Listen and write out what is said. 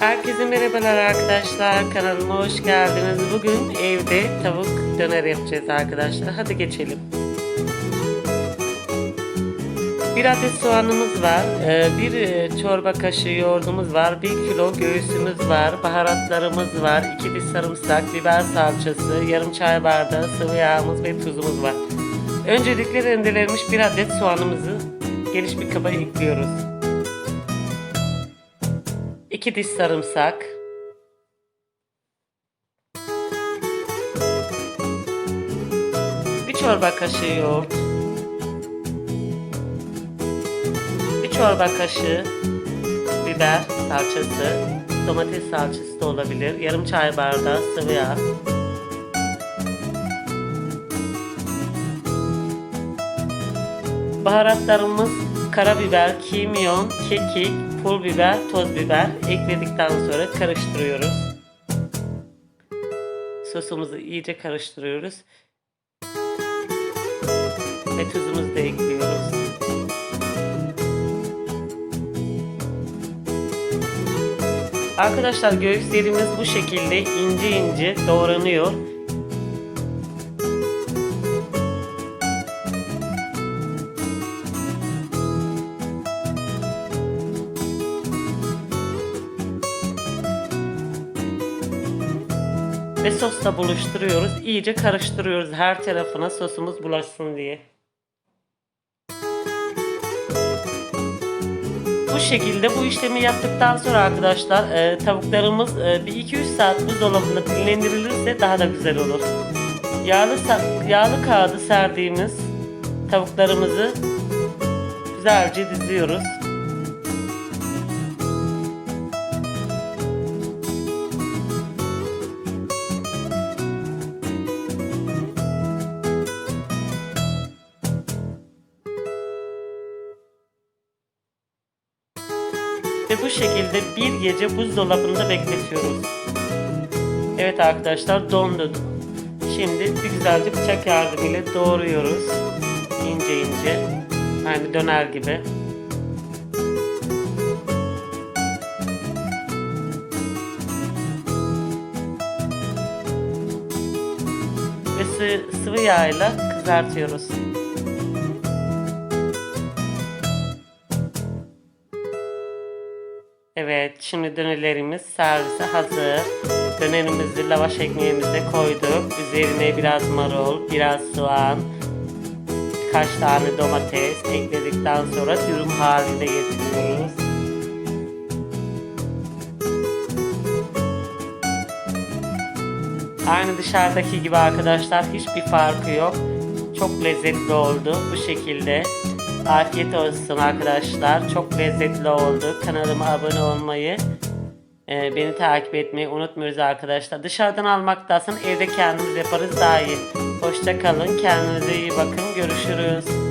Herkese merhabalar arkadaşlar. Kanalıma hoş geldiniz. Bugün evde tavuk döner yapacağız arkadaşlar. Hadi geçelim. Bir adet soğanımız var. ee, Bir e, çorba kaşığı yoğurdumuz var. Bir kilo göğsümüz var. Baharatlarımız var. iki diş sarımsak, biber salçası, yarım çay bardağı sıvı yağımız ve tuzumuz var. Öncelikle rendelenmiş bir adet soğanımızı geniş bir kaba ekliyoruz. 2 diş sarımsak. Bir çorba kaşığı yoğurt. Bir çorba kaşığı biber salçası. Domates salçası da olabilir. Yarım çay bardağı sıvı yağ. Baharatlarımız karabiber, kimyon, kekik, pul biber, toz biber ekledikten sonra karıştırıyoruz. Sosumuzu iyice karıştırıyoruz. Ve tuzumuzu da ekliyoruz. Arkadaşlar göğüslerimiz bu şekilde ince ince doğranıyor. Ve sosla buluşturuyoruz. İyice karıştırıyoruz her tarafına sosumuz bulaşsın diye. Bu şekilde bu işlemi yaptıktan sonra arkadaşlar e, tavuklarımız e, bir 2-3 saat buzdolabında dinlendirilirse daha da güzel olur. Yağlı yağlı kağıdı serdiğimiz tavuklarımızı güzelce diziyoruz. Ve bu şekilde bir gece buzdolabında bekletiyoruz. Evet arkadaşlar dondu. Şimdi bir güzelce bıçak yardımıyla doğruyoruz. İnce ince. Yani döner gibi. Ve sı- sıvı yağ kızartıyoruz. Evet, şimdi dönerlerimiz servise hazır. Dönerimizi lavaş ekmeğimize koyduk. Üzerine biraz marul, biraz soğan, birkaç tane domates ekledikten sonra dürüm haline getiriyoruz. Aynı dışarıdaki gibi arkadaşlar hiçbir farkı yok. Çok lezzetli oldu bu şekilde. Afiyet olsun arkadaşlar. Çok lezzetli oldu. Kanalıma abone olmayı, e, beni takip etmeyi unutmuyoruz arkadaşlar. Dışarıdan almaktansa evde kendimiz yaparız daha iyi. Hoşça kalın. Kendinize iyi bakın. Görüşürüz.